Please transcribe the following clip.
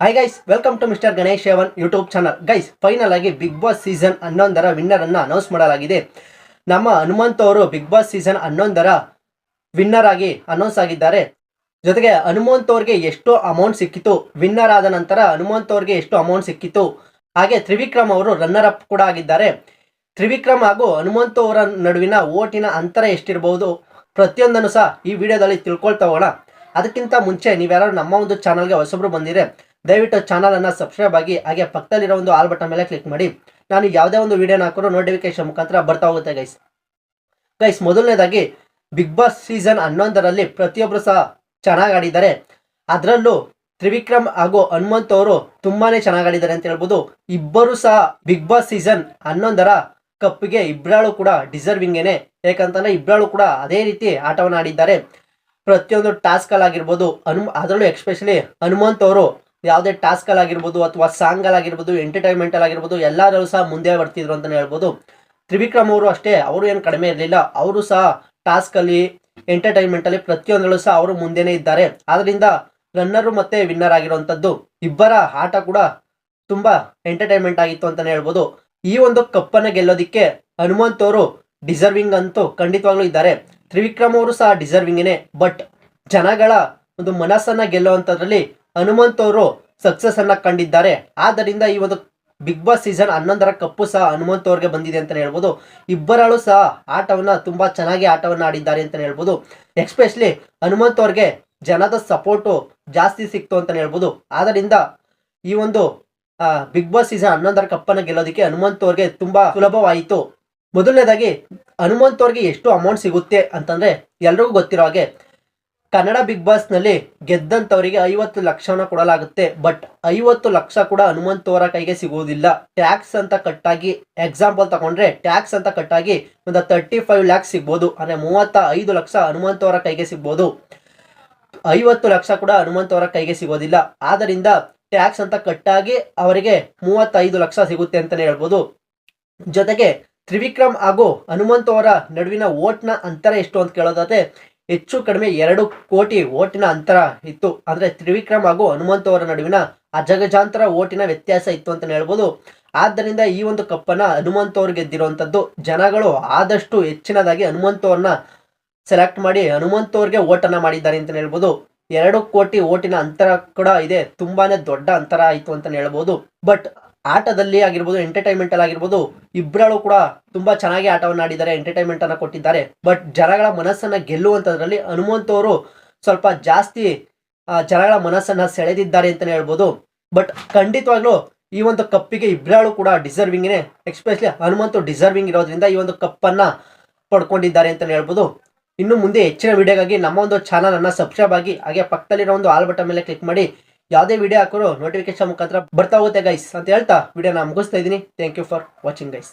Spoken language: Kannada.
Hi guys welcome to mister Ganesh shaven YouTube channel guys final ಆಗಿ ಬಿಗ್ ಬಾಸ್ ಸೀಸನ್ ಹನ್ನೊಂದರ ವಿನ್ನರ್ ಅನ್ನು ಅನೌನ್ಸ್ ಮಾಡಲಾಗಿದೆ. ನಮ್ಮ ಹನುಮಂತ್ ಅವರು ಬಿಗ್ ಬಾಸ್ ಸೀಸನ್ ಹನ್ನೊಂದರ ವಿನ್ನರ್ ಆಗಿ ಅನೌನ್ಸ್ ಆಗಿದ್ದಾರೆ. ಜೊತೆಗೆ ಹನುಮಂತ್ ಅವ್ರಿಗೆ ಎಷ್ಟು ಅಮೌಂಟ್ ಸಿಕ್ಕಿತು ವಿನ್ನರ್ ಆದ ನಂತರ ಹನುಮಂತ್ ಅವ್ರಿಗೆ ಎಷ್ಟು ಅಮೌಂಟ್ ಸಿಕ್ಕಿತು ಹಾಗೆ ತ್ರಿವಿಕ್ರಮ್ ಅವರು ರನ್ನರ್ ಅಪ್ ಕೂಡ ಆಗಿದ್ದಾರೆ. ತ್ರಿವಿಕ್ರಮ್ ಹಾಗೂ ಹನುಮಂತ್ ಅವರ ನಡುವಿನ ಓಟಿನ ಅಂತರ ಎಷ್ಟಿರಬಹುದು ಪ್ರತಿಯೊಂದನ್ನು ಸಹ ಈ ವಿಡಿಯೋದಲ್ಲಿ ತಿಳ್ಕೊಳ್ತಾ ಹೋಗೋಣ. ಅದಕ್ಕಿಂತ ಮುಂಚೆ ನೀವ್ಯಾರು ನಮ್ಮ ಒಂದು ಚಾನಲ್ಗೆ ಹೊಸಬ್ರು ಬಂದಿರೆ ದಯವಿಟ್ಟು ಚಾನಲ್ ಅನ್ನ ಸಬ್ಸ್ಕ್ರೈಬ್ ಆಗಿ, ಹಾಗೆ ಪಕ್ಕದಲ್ಲಿರೋ ಒಂದು ಆಲ್ ಬಟನ್ ಮೇಲೆ ಕ್ಲಿಕ್ ಮಾಡಿ. ನಾನು ಯಾವುದೇ ಒಂದು ವಿಡಿಯೋನ ಹಾಕಿದ್ರು ನೋಟಿಫಿಕೇಶನ್ ಮುಖಾಂತರ ಬರ್ತಾ ಹೋಗುತ್ತೆ ಗೈಸ್ ಗೈಸ್ ಮೊದಲನೇದಾಗಿ ಬಿಗ್ ಬಾಸ್ ಸೀಸನ್ ಹನ್ನೊಂದರಲ್ಲಿ ಪ್ರತಿಯೊಬ್ಬರು ಸಹ ಚೆನ್ನಾಗಿ ಆಡಿದ್ದಾರೆ. ಅದರಲ್ಲೂ ತ್ರಿವಿಕ್ರಮ್ ಹಾಗೂ ಹನುಮಂತ್ ಅವರು ತುಂಬಾನೇ ಚೆನ್ನಾಗಿ ಆಡಿದ್ದಾರೆ ಅಂತ ಹೇಳ್ಬೋದು. ಇಬ್ಬರು ಸಹ ಬಿಗ್ ಬಾಸ್ ಸೀಸನ್ ಹನ್ನೊಂದರ ಕಪ್ಪಿಗೆ ಇಬ್ರಾಳು ಕೂಡ ಡಿಸರ್ವಿಂಗೇನೆ ಯಾಕಂತಂದ್ರೆ ಇಬ್ಬರಾಳು ಕೂಡ ಅದೇ ರೀತಿ ಆಟವನ್ನು ಆಡಿದ್ದಾರೆ. ಪ್ರತಿಯೊಂದು ಟಾಸ್ಕ್ ಆಗಿರ್ಬೋದು ಹನುಮ, ಅದರಲ್ಲೂ ಎಕ್ಸ್ಪೆಷಲಿ ಹನುಮಂತ್ ಅವರು ಯಾವುದೇ ಟಾಸ್ಕ್ ಆಗಿರ್ಬೋದು ಅಥವಾ ಸಾಂಗ್ ಆಗಿರ್ಬೋದು ಎಂಟರ್ಟೈನ್ಮೆಂಟ್ ಆಗಿರ್ಬೋದು ಎಲ್ಲರೂ ಸಹ ಮುಂದೆ ಬರ್ತಿದ್ರು ಅಂತಲೇ ಹೇಳ್ಬೋದು. ತ್ರಿವಿಕ್ರಮ್ ಅವರು ಅಷ್ಟೇ, ಅವರು ಏನು ಕಡಿಮೆ ಇರಲಿಲ್ಲ. ಅವರು ಸಹ ಟಾಸ್ಕಲ್ಲಿ, ಎಂಟರ್ಟೈನ್ಮೆಂಟಲ್ಲಿ ಪ್ರತಿಯೊಂದರಲ್ಲೂ ಸಹ ಅವರು ಮುಂದೆನೇ ಇದ್ದಾರೆ. ಆದ್ದರಿಂದ ರನ್ನರು ಮತ್ತೆ ವಿನ್ನರ್ ಆಗಿರುವಂತದ್ದು ಇಬ್ಬರ ಆಟ ಕೂಡ ತುಂಬಾ ಎಂಟರ್ಟೈನ್ಮೆಂಟ್ ಆಗಿತ್ತು ಅಂತಲೇ ಹೇಳ್ಬೋದು. ಈ ಒಂದು ಕಪ್ಪನ್ನು ಗೆಲ್ಲೋದಿಕ್ಕೆ ಹನುಮಂತ್ ಅವರು ಡಿಸರ್ವಿಂಗ್ ಅಂತೂ ಖಂಡಿತವಾಗ್ಲೂ ಇದ್ದಾರೆ. ತ್ರಿವಿಕ್ರಮ್ ಅವರು ಸಹ ಡಿಸರ್ವಿಂಗೇನೆ, ಬಟ್ ಜನಗಳ ಒಂದು ಮನಸ್ಸನ್ನ ಗೆಲ್ಲುವಂತದ್ರಲ್ಲಿ ಹನುಮಂತ್ ಅವರು ಸಕ್ಸಸ್ ಅನ್ನ ಕಂಡಿದ್ದಾರೆ. ಆದ್ದರಿಂದ ಈ ಒಂದು ಬಿಗ್ ಬಾಸ್ ಸೀಸನ್ ಹನ್ನೊಂದರ ಕಪ್ಪು ಸಹ ಹನುಮಂತ್ ಅವ್ರಿಗೆ ಬಂದಿದೆ ಅಂತ ಹೇಳ್ಬೋದು. ಇಬ್ಬರಾಳು ಸಹ ಆಟವನ್ನ ತುಂಬಾ ಚೆನ್ನಾಗಿ ಆಟವನ್ನ ಆಡಿದ್ದಾರೆ ಅಂತ ಹೇಳ್ಬೋದು. ಎಕ್ಸ್ಪೆಷಲಿ ಹನುಮಂತ್ ಅವ್ರಿಗೆ ಜನದ ಸಪೋರ್ಟು ಜಾಸ್ತಿ ಸಿಕ್ತು ಅಂತ ಹೇಳ್ಬೋದು. ಆದ್ದರಿಂದ ಈ ಒಂದು ಬಿಗ್ ಬಾಸ್ ಸೀಸನ್ ಹನ್ನೊಂದರ ಕಪ್ಪನ್ನು ಗೆಲ್ಲೋದಕ್ಕೆ ಹನುಮಂತ್ ಅವ್ರಿಗೆ ತುಂಬಾ ಸುಲಭವಾಯಿತು. ಮೊದಲನೇದಾಗಿ ಹನುಮಂತ್ ಅವ್ರಿಗೆ ಎಷ್ಟು ಅಮೌಂಟ್ ಸಿಗುತ್ತೆ ಅಂತಂದ್ರೆ ಎಲ್ರಿಗೂ ಗೊತ್ತಿರೋ ಹಾಗೆ ಕನ್ನಡ ಬಿಗ್ ಬಾಸ್ನಲ್ಲಿ ಗೆದ್ದಂತವರಿಗೆ ಐವತ್ತು ಲಕ್ಷನ ಕೊಡಲಾಗುತ್ತೆ. ಬಟ್ ಐವತ್ತು ಲಕ್ಷ ಕೂಡ ಹನುಮಂತ್ ಅವರ ಕೈಗೆ ಸಿಗುವುದಿಲ್ಲ. ಟ್ಯಾಕ್ಸ್ ಅಂತ ಕಟ್ಟಾಗಿ, ಎಕ್ಸಾಂಪಲ್ ತಗೊಂಡ್ರೆ ಟ್ಯಾಕ್ಸ್ ಅಂತ ಕಟ್ಟಾಗಿ ಒಂದು ತರ್ಟಿ ಫೈವ್ ಲ್ಯಾಕ್ಸ್ ಸಿಗ್ಬೋದು. ಅಂದ್ರೆ ಮೂವತ್ತ ಐದು ಲಕ್ಷ ಹನುಮಂತ್ ಅವರ ಕೈಗೆ ಸಿಗ್ಬೋದು. ಐವತ್ತು ಲಕ್ಷ ಕೂಡ ಹನುಮಂತ್ ಅವರ ಕೈಗೆ ಸಿಗೋದಿಲ್ಲ. ಆದ್ದರಿಂದ ಟ್ಯಾಕ್ಸ್ ಅಂತ ಕಟ್ಟಾಗಿ ಅವರಿಗೆ ಮೂವತ್ತೈದು ಲಕ್ಷ ಸಿಗುತ್ತೆ ಅಂತಾನೆ ಹೇಳ್ಬೋದು. ಜೊತೆಗೆ ತ್ರಿವಿಕ್ರಮ್ ಹಾಗೂ ಹನುಮಂತ್ ಅವರ ನಡುವಿನ ಓಟ್ನ ಅಂತರ ಎಷ್ಟು ಅಂತ ಕೇಳೋದಾದ್ರೆ ಹೆಚ್ಚು ಕಡಿಮೆ ಎರಡು ಕೋಟಿ ಓಟಿನ ಅಂತರ ಇತ್ತು. ಅಂದ್ರೆ ತ್ರಿವಿಕ್ರಮ್ ಹಾಗೂ ಹನುಮಂತ್ ಅವರ ನಡುವಿನ ಅಜಗಜಾಂತರ ಓಟಿನ ವ್ಯತ್ಯಾಸ ಇತ್ತು ಅಂತ ಹೇಳ್ಬೋದು. ಆದ್ದರಿಂದ ಈ ಒಂದು ಕಪ್ಪನ್ನ ಹನುಮಂತ್ ಅವ್ರು ಗೆದ್ದಿರುವಂತದ್ದು ಜನಗಳು ಆದಷ್ಟು ಹೆಚ್ಚಿನದಾಗಿ ಹನುಮಂತ್ ಅವ್ರನ್ನ ಸೆಲೆಕ್ಟ್ ಮಾಡಿ ಹನುಮಂತ್ ಅವ್ರಿಗೆ ಓಟನ್ನ ಮಾಡಿದ್ದಾರೆ ಅಂತ ಹೇಳ್ಬೋದು. ಎರಡು ಕೋಟಿ ಓಟಿನ ಅಂತರ ಕೂಡ ಇದೆ. ತುಂಬಾನೇ ದೊಡ್ಡ ಅಂತರ ಆಯ್ತು ಅಂತ ಹೇಳ್ಬೋದು. ಬಟ್ ಆಟದಲ್ಲಿ ಆಗಿರ್ಬೋದು ಎಂಟರ್ಟೈನ್ಮೆಂಟ್ ಅಲ್ಲಿ ಆಗಿರ್ಬೋದು ಇಬ್ಬರಳು ಕೂಡ ತುಂಬಾ ಚೆನ್ನಾಗಿ ಆಟವನ್ನು ಆಡಿದ್ದಾರೆ ಎಂಟರ್ಟೈನ್ಮೆಂಟ್ ಅನ್ನ ಕೊಟ್ಟಿದ್ದಾರೆ. ಬಟ್ ಜನಗಳ ಮನಸ್ಸನ್ನ ಗೆಲ್ಲುವಂತದ್ರಲ್ಲಿ ಹನುಮಂತ್ ಅವರು ಸ್ವಲ್ಪ ಜಾಸ್ತಿ ಜನಗಳ ಮನಸ್ಸನ್ನ ಸೆಳೆದಿದ್ದಾರೆ ಅಂತಾನೆ ಹೇಳ್ಬೋದು. ಬಟ್ ಖಂಡಿತವಾಗ್ಲೂ ಈ ಒಂದು ಕಪ್ಪಿಗೆ ಇಬ್ರಾಳು ಕೂಡ ಡಿಸರ್ವಿಂಗ್ ಎಕ್ಸ್ಪೆಷಲಿ ಹನುಮಂತು ಡಿಸರ್ವಿಂಗ್ ಇರೋದ್ರಿಂದ ಈ ಒಂದು ಕಪ್ಪನ್ನು ಪಡ್ಕೊಂಡಿದ್ದಾರೆ ಅಂತಲೇ ಹೇಳ್ಬೋದು. ಇನ್ನು ಮುಂದೆ ಹೆಚ್ಚಿನ ವಿಡಿಯೋಗಾಗಿ ನಮ್ಮ ಒಂದು ಚಾನಲ್ ಅನ್ನ ಸಬ್ಸ್ಕ್ರೈಬ್ ಆಗಿ, ಹಾಗೆ ಪಕ್ಕದಲ್ಲಿರೋ ಒಂದು ಆಲ್ ಬಟನ್ ಮೇಲೆ ಕ್ಲಿಕ್ ಮಾಡಿ ಯಾವುದೇ ವಿಡಿಯೋ ಹಾಕೋರು ನೋಟಿಫಿಕೇಶನ್ ಮುಖಾಂತರ ಬರ್ತಾ ಹೋಗುತ್ತೆ ಗೈಸ್ ಅಂತ ಹೇಳ್ತಾ ವಿಡಿಯೋನ ಮುಗಿಸ್ತಾ ಇದ್ದೀನಿ. Thank you for watching guys